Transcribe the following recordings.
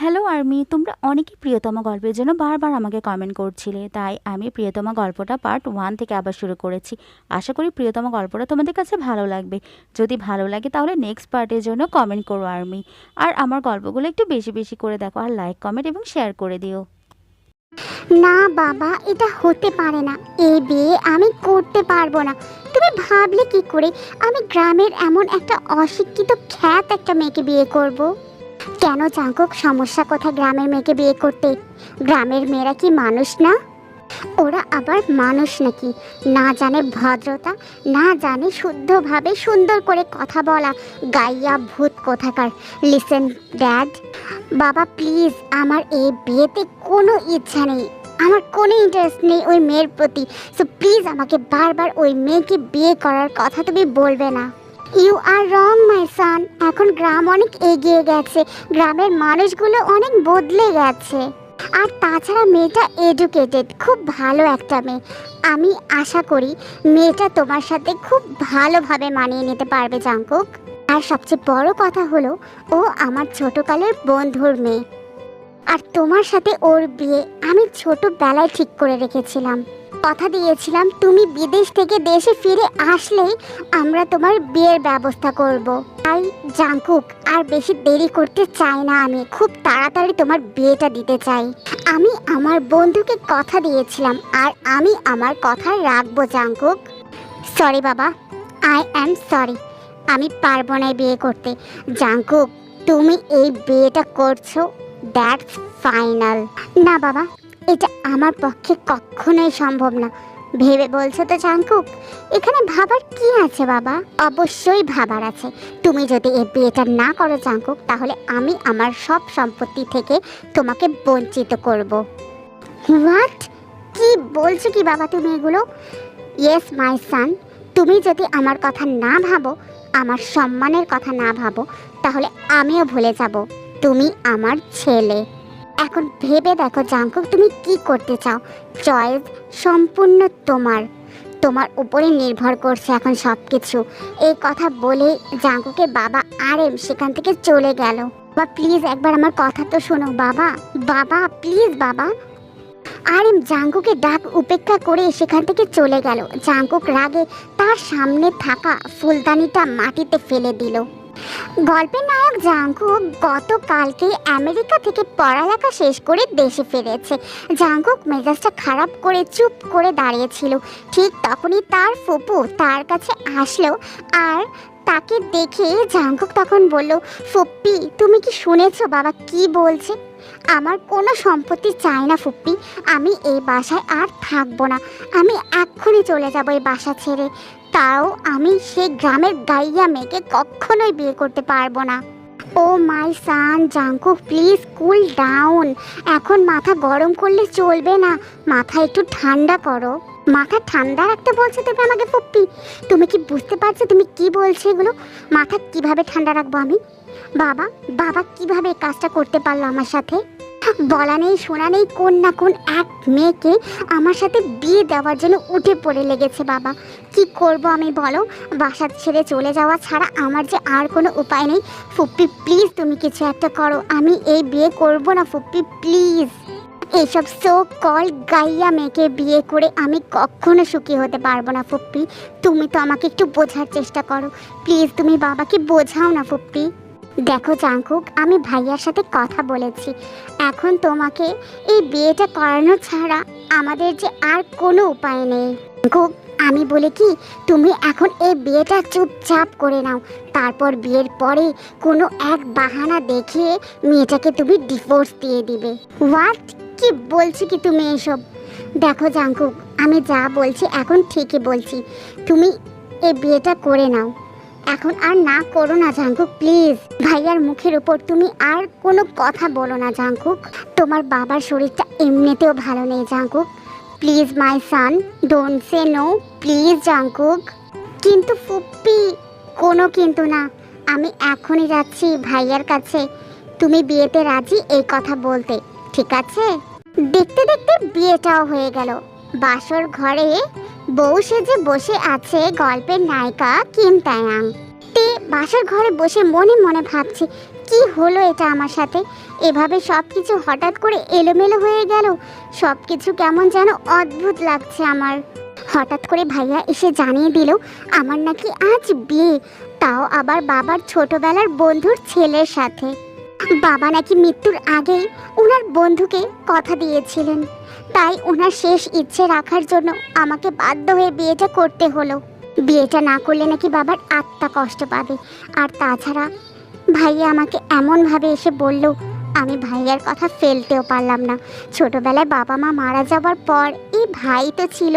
Hello army, তোমরা অনেকেই প্রিয়তমা গল্পের জন্য বারবার আমাকে কমেন্ট করছিলে, তাই আমি প্রিয়তমা গল্পটা পার্ট ওয়ান থেকে আবার শুরু করেছি। আশা করি প্রিয়তমা গল্পটা তোমাদের কাছে ভালো লাগবে। যদি ভালো লাগে তাহলে নেক্সট পার্টের জন্য কমেন্ট করো আর্মি। আর আমার গল্পগুলো একটু বেশি বেশি করে দেখো আর লাইক কমেন্ট এবং শেয়ার করে দিও। না বাবা, এটা হতে পারে না। এ বিয়ে আমি করতে পারব না। তুমি ভাবলে কি করে? আমি গ্রামের এমন একটা অশিক্ষিত খ্যাত একটা মেয়েকে বিয়ে করব। কেন জাঙ্কুক সমস্যা কোথায় গ্রামের মেয়েকে বিয়ে করতে? গ্রামের মেয়েরা কি মানুষ না? ওরা আবার মানুষ নাকি? না জানে ভদ্রতা, না জানে শুদ্ধভাবে সুন্দর করে কথা বলা। গাইয়া ভূত কোথাকার? লিসেন ড্যাড বাবা প্লিজ আমার এই বিয়েতে কোনো ইচ্ছা নেই। আমার কোনো ইন্টারেস্ট নেই ওই মেয়ের প্রতি। সো প্লিজ আমাকে বারবার ওই মেয়েকে বিয়ে করার কথা তুমি বলবে না। ইউ আর রং মাই সান এখন গ্রাম অনেক এগিয়ে গেছে। গ্রামের মানুষগুলো অনেক বদলে গেছে। আর তাছাড়া মেয়েটা এডুকেটেড খুব ভালো একটা মেয়ে। আমি আশা করি মেয়েটা তোমার সাথে খুব ভালোভাবে মানিয়ে নিতে পারবে জাঙ্কুক আর সবচেয়ে বড় কথা হলো, ও আমার ছোটকালের বন্ধুর মেয়ে। আর তোমার সাথে ওর বিয়ে আমি ছোটবেলায় ঠিক করে রেখেছিলাম। কথা দিয়েছিলাম, তুমি বিদেশ থেকে দেশে ফিরে আসলেই আমরা তোমার বিয়ের ব্যবস্থা করব। তাই জাঙ্কুক আর বেশি দেরি করতে চাই না আমি, খুব তাড়াতাড়ি তোমার বিয়েটা দিতে চাই। আমি আমার বন্ধুকে কথা দিয়েছিলাম, আর আমি আমার কথা রাখব জাঙ্কুক সরি বাবা আই অ্যাম সরি আমি পারব না বিয়ে করতে। জাঙ্কুক তুমি এই বিয়েটা করছ দ্যাটস ফাইনাল। না, বাবা, এটা আমার পক্ষে কখনোই সম্ভব না। ভেবে বলছো তো জাঙ্কুক এখানে ভাবার কি আছে, বাবা? অবশ্যই ভাবার আছে। তুমি যদি এই বিয়েটা না করো, চাঙ্কুক, তাহলে আমি আমার সব সম্পত্তি থেকে তোমাকে বঞ্চিত করব। হোয়াট? কি বলছো কি, বাবা, তুমি এগুলো? ইয়েস, মাই সান, তুমি যদি আমার কথা না ভাবো, আমার সম্মানের কথা না ভাবো, তাহলে আমিও ভুলে যাব। তুমি আমার ছেলে। এখন ভেবে দেখো জাঙ্কুক তুমি কি করতে চাও? চয়েস সম্পূর্ণ তোমার। তোমার উপরে নির্ভর করছে এখন সব কিছু এই কথা বলে জাঙ্কুকে বাবা আর এম সেখান থেকে চলে গেল। বা প্লিজ একবার আমার কথা তো শোনো, বাবা। বাবা প্লিজ বাবা। আর এম জাঙ্কুকে ডাক উপেক্ষা করে সেখান থেকে চলে গেল। জাঙ্কুক রাগে তার সামনে থাকা ফুলদানিটা মাটিতে ফেলে দিল। গল্পের নায়ক জাঙ্কুক গতকালকে আমেরিকা থেকে পড়ালেখা শেষ করে দেশে ফিরেছে। জাঙ্কুক মেজাজটা খারাপ করে চুপ করে দাঁড়িয়েছিল। ঠিক তখনই তার ফুপু তার কাছে আসলো আর তাকে দেখে জাঙ্কুক তখন বলল, ফুপ্পি, তুমি কি শুনেছো বাবা কি বলছে? আমার কোনো সম্পত্তি চাই না ফুপ্পি, আমি এই বাসায় আর থাকব না। আমি এক্ষুনি চলে যাব এই বাসা ছেড়ে। তাও আমি সেই গ্রামের গাইয়া মেয়েকে কখনোই বিয়ে করতে পারব না। ও my son, Janku, please cool down. এখন মাথা গরম করলে চলবে না। মাথা একটু ঠান্ডা করো। মাথা ঠান্ডা রাখতে বলছো তুমি আমাকে ফুপ্পি। তুমি কি বুঝতে পারছ তুমি কি বলছো এগুলো? মাথা কীভাবে ঠান্ডা রাখব আমি? বাবা বাবা কীভাবে কাজটা করতে পারল আমার সাথে? বলা নেই, শোনা নেই, কোন না কোন এক মেয়েকে আমার সাথে বিয়ে দেওয়ার জন্য উঠে পড়ে লেগেছে বাবা। কি করব আমি বলো? বাসা ছেড়ে চলে যাওয়া ছাড়া আমার যে আর কোনো উপায় নেই। ফুপ্পি প্লিজ তুমি কিছু একটা করো। আমি এই বিয়ে করব না, ফুপ্পি প্লিজ এইসব সো কল গাইয়া মেয়েকে বিয়ে করে আমি কখনো সুখী হতে পারব না, ফুপ্পি। তুমি তো আমাকে একটু বোঝার চেষ্টা করো। প্লিজ তুমি বাবাকে বোঝাও না, ফুপ্পি। দেখো জাঙ্কুক আমি ভাইয়ার সাথে কথা বলেছি। এখন তোমাকে এই বিয়েটা করানো ছাড়া আমাদের যে আর কোনো উপায় নেই। জাঙ্কুক আমি বলে কি, তুমি এখন এই বিয়েটা চুপচাপ করে নাও। তারপর বিয়ের পরে কোনো এক বাহানা দেখিয়ে মেয়েটাকে তুমি ডিভোর্স দিয়ে দিবে। হোয়াট কি বলছি কি তুমি এসব? দেখো জাঙ্কুক আমি যা বলছি এখন ঠিকই বলছি। তুমি এই বিয়েটা করে নাও। এখন আর না করো না জাঙ্কুক প্লিজ। ভাইয়ার মুখের উপর তুমি আর কোনো কথা বলো না জাঙ্কুক তোমার বাবার শরীরটা এমনিতেও ভালো নেই Jungkook please, my son don't say no please Jungkook কিন্তু ফুপ্পি, কোনো কিন্তু না। আমি এখনই যাচ্ছি ভাইয়ার কাছে। তুমি বিয়েতে রাজি এই কথা বলতে, ঠিক আছে? দেখতে দেখতে বিয়েটাও হয়ে গেল। বাসর ঘরে বউ সেজে বসে আছে গল্পের নায়িকা কিম তায়াং। তে বাসার ঘরে বসে মনে মনে ভাবছে, কি হলো এটা আমার সাথে? এভাবে সব কিছু হঠাৎ করে এলোমেলো হয়ে গেল। সব কিছু কেমন যেন অদ্ভুত লাগছে আমার। হঠাৎ করে ভাইয়া এসে জানিয়ে দিল, আমার নাকি আজ বিয়ে। তাও আবার বাবার ছোটবেলার বন্ধুর ছেলের সাথে। বাবা নাকি মৃত্যুর আগেই ওনার বন্ধুকে কথা দিয়েছিলেন। তাই ওনার শেষ ইচ্ছে রাখার জন্য আমাকে বাধ্য হয়ে বিয়েটা করতে হলো। বিয়েটা না করলে নাকি বাবার আত্মা কষ্ট পাবে। আর তাছাড়া ভাইয়া আমাকে এমনভাবে এসে বলল, আমি ভাইয়ার কথা ফেলতেও পারলাম না। ছোটবেলায় বাবা মা মারা যাওয়ার পর এই ভাই তো ছিল,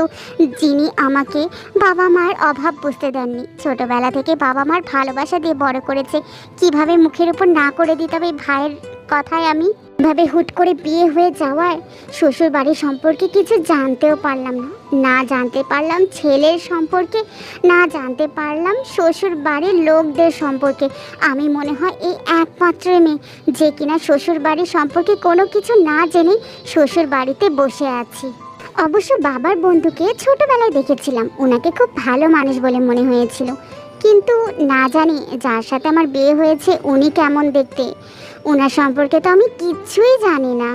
যিনি আমাকে বাবা মার অভাব বুঝতে দেননি। ছোটবেলা থেকে বাবা মার ভালোবাসা দিয়ে বড় করেছে। কীভাবে মুখের উপর না করে দিতাম এই ভাইয়ের কথায় আমি ভাবে হুট করে বিয়ে হয়ে যাওয়ায় শ্বশুর বাড়ির সম্পর্কে কিছু জানতেও পারলাম না। না জানতে পারলাম ছেলের সম্পর্কে, না জানতে পারলাম শ্বশুর বাড়ির লোকদের সম্পর্কে। আমি মনে হয় এই একমাত্র মেয়ে যে কিনা শ্বশুর বাড়ির সম্পর্কে কোনো কিছু না জেনে শ্বশুর বাড়িতে বসে আছি। অবশ্য বাবার বন্ধুকে ছোটবেলায় দেখেছিলাম। ওনাকে খুব ভালো মানুষ বলে মনে হয়েছিল। কিন্তু না জানি যার সাথে আমার বিয়ে হয়েছে, উনি কেমন দেখতে? ওনার সম্পর্কে তো আমি কিচ্ছুই জানি না।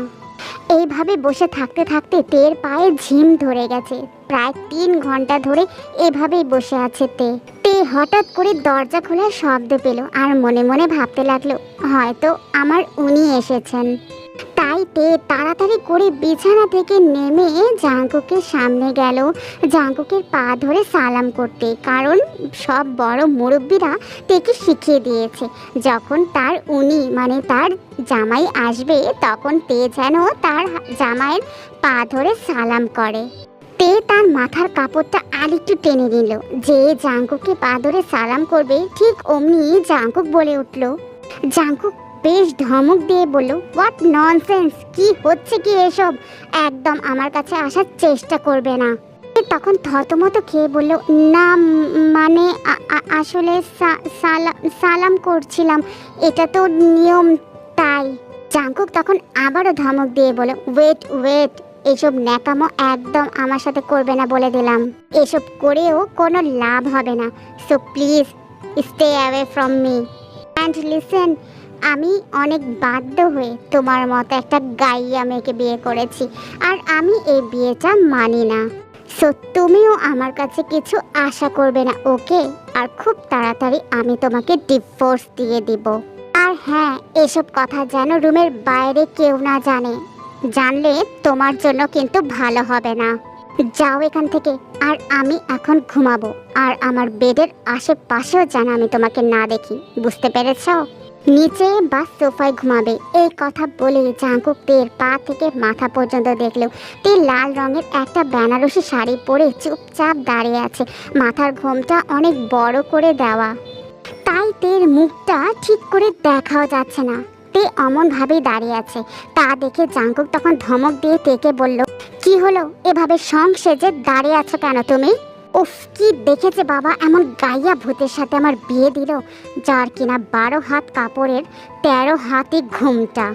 এইভাবে বসে থাকতে থাকতে তের পায়ে ঝিম ধরে গেছে। প্রায় তিন ঘণ্টা ধরে এভাবেই বসে আছে তে। তে হঠাৎ করে দরজা খোলার শব্দ পেল আর মনে মনে ভাবতে লাগল, হয়তো আমার উনি এসেছেন। তাই তে তাড়াতাড়ি করে বিছানা থেকে নেমে জাঙ্কুকের সামনে গেল। জাঙ্কুকের পা ধরে সালাম করতে, কারণ সব বড় মুরব্বীরা তেকে শিখিয়ে দিয়েছে। যখন তার উনি মানে তার জামাই আসবে, তখন তে যেন তার জামাইয়ের পা ধরে সালাম করে। তে তার মাথার কাপড়টা আরেকটু টেনে নিল। যে জাঙ্কুকে পা ধরে সালাম করবে, ঠিক অমনি জাঙ্কুক বলে উঠল, জাঙ্কুক বেশ ধমক দিয়ে বলল হোয়াট ননসেন্স কি হচ্ছে কি এসব? একদম আমার কাছে আসার চেষ্টা করবে না। তখন থতমত খেয়ে বলল, না মানে আসলে সালাম করছিলাম। এটা তো নিয়ম তাই। জাঙ্কুক তখন আবারও ধমক দিয়ে বলল ওয়েট ওয়েট এসব ন্যাকামো একদম আমার সাথে করবে না বলে দিলাম। এসব করেও কোনো লাভ হবে না। So please stay away from me and listen আমি অনেক বাধ্য হয়ে তোমার মতো একটা গাইয়া মেয়েকে বিয়ে করেছি, আর আমি এই বিয়েটা মানি না। সো তুমিও আমার কাছে কিছু আশা করবে না, ওকে? আর খুব তাড়াতাড়ি আমি তোমাকে ডিভোর্স দিয়ে দিব। আর হ্যাঁ এসব কথা যেন রুমের বাইরে কেউ না জানে। জানলে তোমার জন্য কিন্তু ভালো হবে না। যাও এখান থেকে, আর আমি এখন ঘুমাবো। আর আমার বেডের আশেপাশেও যেন আমি তোমাকে না দেখি, বুঝতে পেরেছ? নিচে বা সোফায় ঘুমাবে। এই কথা বলে জাঙ্কুক তের পা থেকে মাথা পর্যন্ত দেখলেও তে লাল রঙের একটা বেনারসি শাড়ি পরে চুপচাপ দাঁড়িয়ে আছে। মাথার ঘোমটা অনেক বড় করে দেওয়া। তাই তের মুখটা ঠিক করে দেখাও যাচ্ছে না। তে অমন ভাবেই দাঁড়িয়ে আছে। তা দেখে জাঙ্কুক তখন ধমক দিয়ে তেকে বলল, কি হলো? এভাবে সং সেজে দাঁড়িয়ে আছো কেন তুমি? উফ কি দেখেছে বাবা? এমন গাইয়া ভূতের সাথে আমার বিয়ে দিল, যার কিনা বারো হাত কাপড়ের তেরো হাতে ঘুমটা।